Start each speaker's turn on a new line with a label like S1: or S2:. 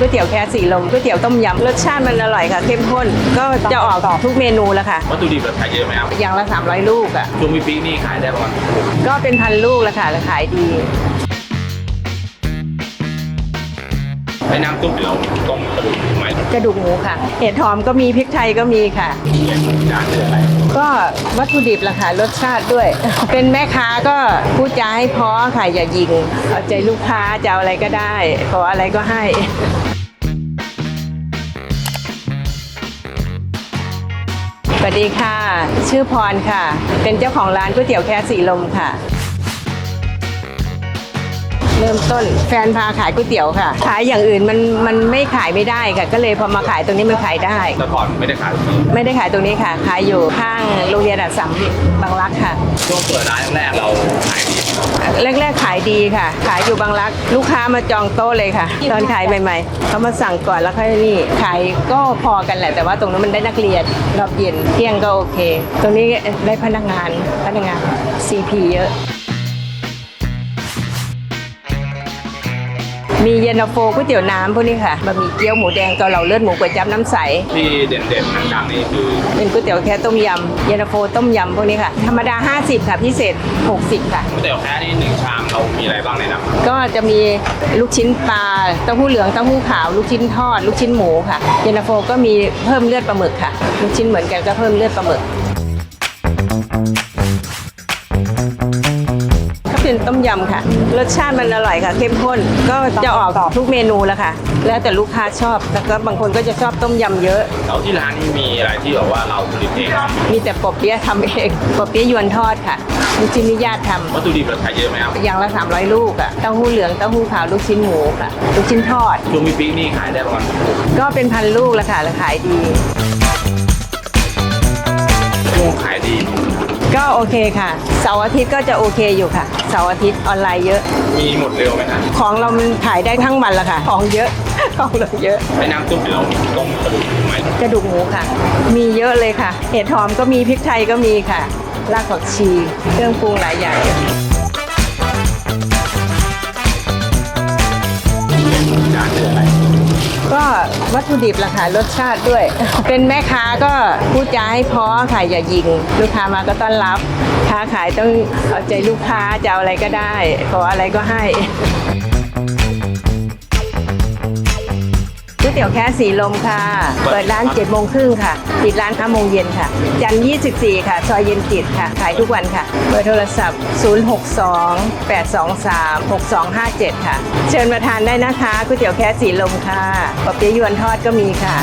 S1: ก๋วยเตี๋ยวแค่สีลมก๋วยเตี๋ยวต้มยำรสชาติมันอร่อยค่ะ เข้มข้นก็จะออกทุกเมนูแล้วค่ะ
S2: วัตถุดิบเราใช้เยอะไหมครับ
S1: อย่างละ300 ลูกอะ
S2: ช่วงมีปีกนี่ขายได้ประมาณ
S1: ก็เป็นพันลูกแล้วค่ะแล้วขายดี
S2: ในน้ำซุปเราต้มกระดูกหมูไหม
S1: กระดูกหมูค่ะ เห็ดหอมก็มีพริกไทยก็มีค่ะ
S2: จานเดืออะไร
S1: ก็วัตถุดิบราคารสชาติด้วย เป็นแม่ค้าก็พูดจาให้เพอค่ะอย่ายิง เอาใจลูกค้าจะเอาอะไรก็ได้ ขออะไรก็ให้ สวัสดีค่ะ ชื่อพรค่ะ เป็นเจ้าของร้านก๋วยเตี๋ยวแค่สีลมค่ะ เริ่มต้นแฟนพาขายก๋วยเตี๋ยวค่ะ ขายอย่างอื่นมันมันไม่ขายไม่ได้ค่ะ ก็เลยพอมาขายตรงนี้มันขายได้
S2: แต่ก่อนไม่ได้ขายตรงนี้
S1: ไม่ได้ขายตรงนี้ค่ะ ขายอยู่ข้างโรงเรียนอัดสัมบางรักค่ะ
S2: ช่วงเปิดร้านแรกเราขายดี
S1: แรกๆขายดีค่ะ ขายอยู่บางรัก ลูกค้ามาจองโต๊ะเลยค่ะ ตอนขายใหม่ๆเขามาสั่งก่อนแล้วค่อยนี่ขายก็พอกันแหละ แต่ว่าตรงนั้นมันได้นักเรียนรอบเย็นเที่ยงก็โอเค ตรงนี้ได้พนักงานพนักงาน CP เยอะ มีเย็นตาโฟก๋วยเตี๋ยวน้ำพวกนี้ค่ะบะหมี่เกี๊ยวหมูแดงเกาเหลาเลือดหมูก๋วยจั๊บน้ำใส
S2: ที่เด่นๆดังๆนี่คือ
S1: เป็นก๋วยเตี๋ยวแค่ต้มยำเย็นตาโฟต้มยำพวกนี้ค่ะ ธรรมดา 50 ค่ะ พิเศษ 60 ค่ะ
S2: ก๋วยเตี๋ยวแค่นี่หนึ่งชามเรามีอะไรบ้างในนั้น
S1: ก็จะมีลูกชิ้นปลาเต้าหู้เหลืองเต้าหู้ขาว ลูกชิ้นทอด ลูกชิ้นหมูค่ะ เย็นตาโฟก็มีเพิ่มเลือดปลาหมึกค่ะ ลูกชิ้นเหมือนกันก็เพิ่มเลือดปลาหมึก เป็นต้มยำค่ะ รสชาติมันอร่อยค่ะ เข้มข้นก็จะออกทุกเมนูแล้วค่ะ แล้วแต่ลูกค้าชอบแล้วก็บางคนก็จะชอบต้มยำเยอะ
S2: แล้วที่ร้านนี่มีอะไรที่แบบว่าเราผลิตเองครับ
S1: มีแต่ปอเปี๊ยะทำเองปอเปี๊ยะยวนทอดค่ะลูกชิ้นนิยาติทำ
S2: วัตถุดิบเราใช้เยอะไหมครับ
S1: อย่างละ 300 ลูกอะเต้าหู้เหลืองเต้าหู้ขาวลูกชิ้นหมูค่ะลูกชิ้นทอด
S2: ช่วงมีปีกนี่ขายได้ประมาณ
S1: ก็เป็นพันลูกแล้วค่ะแล้วขายดี
S2: ช่วงขายดี
S1: ก็โอเคค่ะเสาร์อาทิตย์ก็จะโอเคอยู่ค่ะ เสาร์อาทิตย์ออนไลน์เยอะ
S2: มีหมดเร็วไหมครับ
S1: ของเรามันขายได้ทั้งวันละค่ะ ของเยอะ ของเราเยอะ
S2: ในน้ำซุปเราต้มกระดูกหมูไหม
S1: กระดูกหมูค่ะ มีเยอะเลยค่ะ เห็ดหอมก็มีพริกไทยก็มีค่ะ รากผักชี เครื่องปรุงหลายอย่าง
S2: จานเดืออะไร
S1: ก็วัตถุดิบราคารสชาติด้วย เป็นแม่ค้าก็พูดจาให้เพอค่ะอย่ายิง ลูกค้ามาก็ต้อนรับ ค้าขายต้องเอาใจลูกค้าจะเอาอะไรก็ได้ ขออะไรก็ให้ วยเตี๋ยวแค่สีลมค่ะ เปิดร้าน7จ็ดโมงครึ่งค่ะ ปิดร้าน5โมงเย็นค่ะ จันทร์24 ค่ะ ซอยเย็นจิตค่ะ ขายทุกวันค่ะ เบอร์โทรศัพท์ 062 823 6257 ค่ะ เชิญมาทานได้นะคะก๋วยเตี๋ยวแค่สีลมค่ะปอเปี๊ยะยวนทอดก็มีค่ะ